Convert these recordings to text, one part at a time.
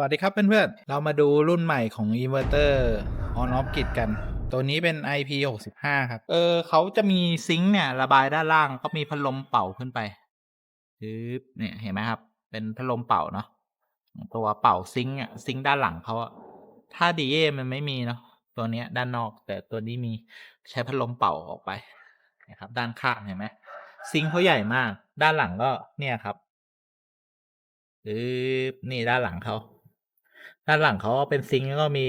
วัสดีครับเพื่อนๆ เรามาดูรุ่นใหม่ของอินเวอร์เตอร์ on off grid กัน ตัวนี้เป็น IP 65 ครับ เออเขาจะมีซิงค์เนี่ย ระบายด้านล่างก็มีพัดลมเป่าขึ้นไปปึ๊บเนี่ยเห็นไหมครับ เป็นพัดลมเป่าเนาะตัวเป่าซิงค์อะซิงค์ด้านหลังเขาอะถ้าดีเอมันไม่มีเนาะตัวเนี้ยด้านนอกแต่ตัวนี้มีใช้พัดลมเป่าออกไปนะครับด้านข้างเห็นไหมซิงค์เขาใหญ่มาก ด้านหลังก็เนี่ยครับปึ๊บนี่ด้านหลังเขา ด้านหลังเขาเป็นซิงค์แล้วก็มี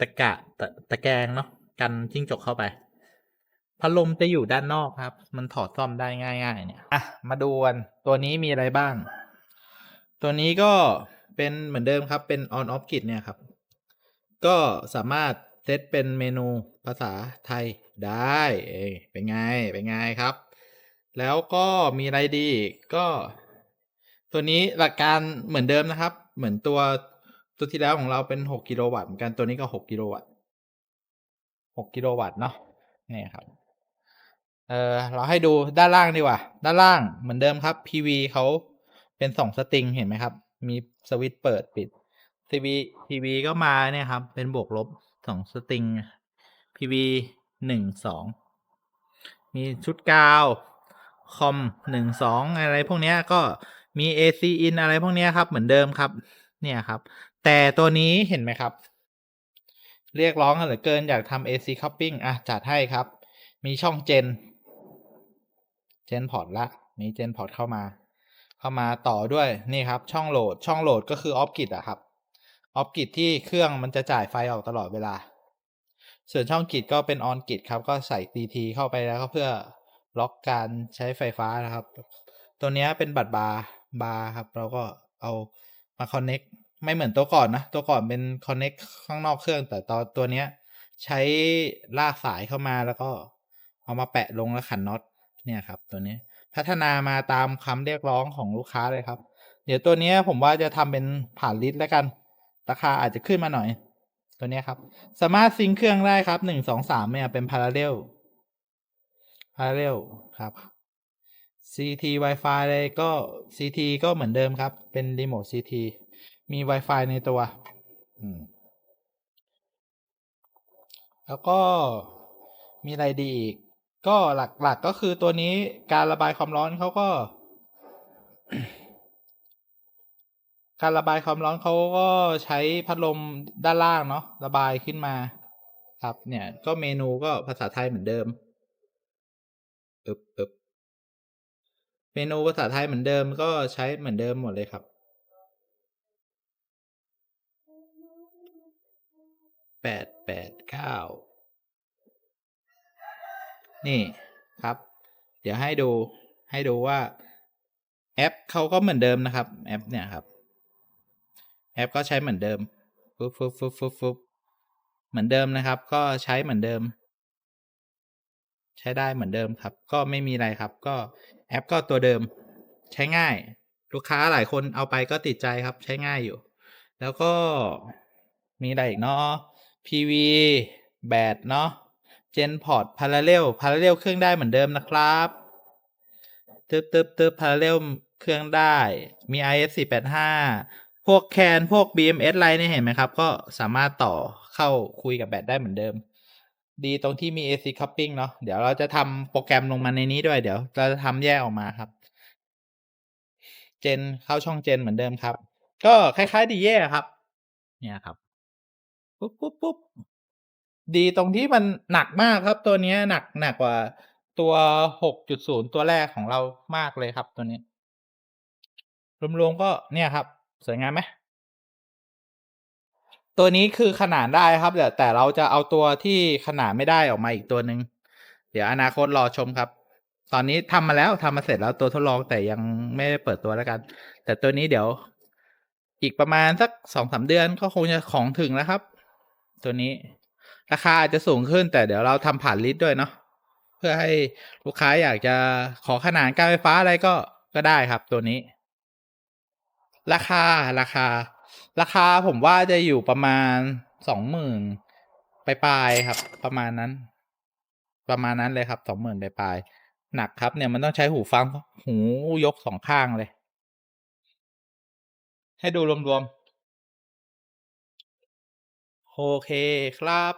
ตะกะตะตะแกรงเนาะกันจิ้งจกเข้าไปพัดลมจะอยู่ด้านนอกครับ มันถอดซ่อมได้ง่ายๆ เนี่ยอะมาดูกันตัวนี้มีอะไรบ้าง ตัวนี้ก็เป็นเหมือนเดิมครับเป็น on off grid เนี่ยครับ ก็สามารถเซตเป็นเมนูภาษาไทยได้เอ้เป็นไง เป็นไงครับ แล้วก็มีอะไรดีก็ ตัวนี้หลักการเหมือนเดิมนะครับ เหมือนตัว ตัวที่แล้วของเราเป็นหกกิโลวัตต์เหมือนกันตัวนี้ก็หกกิโลวัตต์หกกิโลวัตต์เนาะนี่ครับ เออเราให้ดูด้านล่างดีกว่า ด้านล่างเหมือนเดิมครับ PV เขาเป็นสองสตริงเห็นไหมครับ มีสวิตช์เปิดปิด CV PV ก็มาเนี่ยครับ เป็นบวกลบสองสตริง PV หนึ่งสองมีชุดกาวคอมหนึ่งสองอะไรพวกนี้ก็มี AC in อะไรพวกนี้ครับ เหมือนเดิมครับ เนี่ยครับ แต่ตัวนี้เห็นไหมครับ เรียกร้องกันเหลือเกินอยากทำ AC coupling อะ จัดให้ครับ มีช่องเจน เจนพอร์ตละ มีเจนพอร์ตเข้ามา เข้ามาต่อด้วยนี่ครับ ช่องโหลด ช่องโหลดก็คือออฟกิดอะครับออฟกิดที่เครื่องมันจะจ่ายไฟออกตลอดเวลา ส่วนช่องกิดก็เป็นออนกิดครับ ก็ใส่ DT เข้าไปแล้วก็เพื่อล็อกการใช้ไฟฟ้านะครับ ตัวนี้เป็นบัตรบาร์บาร์ครับ เราก็เอามาคอนเน็ก ไม่เหมือนตัวก่อนนะ ตัวก่อนเป็นคอนเน็กข้างนอกเครื่อง แต่ตอนตัวเนี้ย ใช้ลากสายเข้ามาแล้วก็เอามาแปะลงแล้วขันน็อตเนี่ยครับ ตัวนี้พัฒนามาตามคำเรียกร้องของลูกค้าเลยครับ เดี๋ยวตัวนี้ผมว่าจะทำเป็นผ่านลิตรแล้วกัน ราคาอาจจะขึ้นมาหน่อย ตัวนี้ครับ สามารถซิงค์เครื่องได้ครับหนึ่งสองสามเนี่ยเป็นพาราเรลพาราเรลครับ CT Wi-Fi เลยก็ CT ก็เหมือนเดิมครับ เป็นรีโมท CT มี Wi-Fi ในตัวอืมแล้วก็มีอะไรดีอีก ก็หลักๆกก็คือตัวนี้การระบายความร้อนเขาก็ การระบายความร้อนเขาก็ใช้พัดลมด้านล่างเนาะระบายขึ้นมา ครับเนี่ย ก็เมนูก็ภาษาไทยเหมือนเดิมอึบอึบเมนูภาษาไทยเหมือนเดิมก็ใช้เหมือนเดิมหมดเลยครับ แปดแปดเก้านี่ครับ เดี๋ยวให้ดูให้ดูว่าแอปเขาก็เหมือนเดิมนะครับแอปเนี่ยครับ แอปก็ใช้เหมือนเดิมฟึบฟึบฟึบฟึบฟึบเหมือนเดิมนะครับ ก็ใช้เหมือนเดิม ใช้ได้เหมือนเดิมครับ ก็ไม่มีอะไรครับ ก็แอปก็ตัวเดิม ใช้ง่าย ลูกค้าหลายคนเอาไปก็ติดใจครับ ใช้ง่ายอยู่ แล้วก็มีอะไรอีกเนาะ PV แบตเนาะ Gen Port Parallel Parallel เครื่องได้เหมือนเดิมนะครับตึ๊บตึ๊บตึ๊บ Parallel เครื่องได้ มี IS 485พวกแคนพวก BMS อะไรเนี่ยเห็นไหมครับ ก็สามารถต่อเข้าคุยกับแบตได้เหมือนเดิม ดีตรงที่มี AC coupling เนาะ เดี๋ยวเราจะทำโปรแกรมลงมาในนี้ด้วย เดี๋ยวเราจะทำแยกออกมาครับ เจนเข้าช่องเจนเหมือนเดิมครับ ก็คล้ายๆดีเย่ครับ เนี่ยครับ ปุ๊บปุ๊บปุ๊บดีตรงที่มันหนักมากครับตัวนี้หนักหนักกว่าตัว 6.0 ตัวแรกของเรามากเลยครับตัวนี้ รวมๆก็เนี่ยครับ สวยงามไหมตัวนี้คือขนานได้ครับแต่แต่เราจะเอาตัวที่ขนานไม่ได้ออกมาอีกตัวหนึ่งเดี๋ยวอนาคตรอชมครับ ตอนนี้ทำมาแล้วทำมาเสร็จแล้วตัวทดลองแต่ยังไม่ได้เปิดตัวแล้วกัน แต่ตัวนี้เดี๋ยว อีกประมาณสักสองสามเดือนก็คงจะของถึงแล้วครับ ตัวนี้ ราคาอาจจะสูงขึ้นแต่เดี๋ยวเราทำผ่านลิสต์ด้วยเนาะเพื่อให้ลูกค้าอยากจะขอขนานการไฟฟ้าอะไรก็ก็ได้ครับตัวนี้ ราคาราคา ราคาผมว่าจะอยู่ประมาณสองหมื่นปลายๆครับ ประมาณนั้น ประมาณนั้นเลยครับสองหมื่นปลายๆหนักครับเนี่ยมันต้องใช้หูฟังหูยกสองข้างเลย ให้ดูรวม โอเคครับ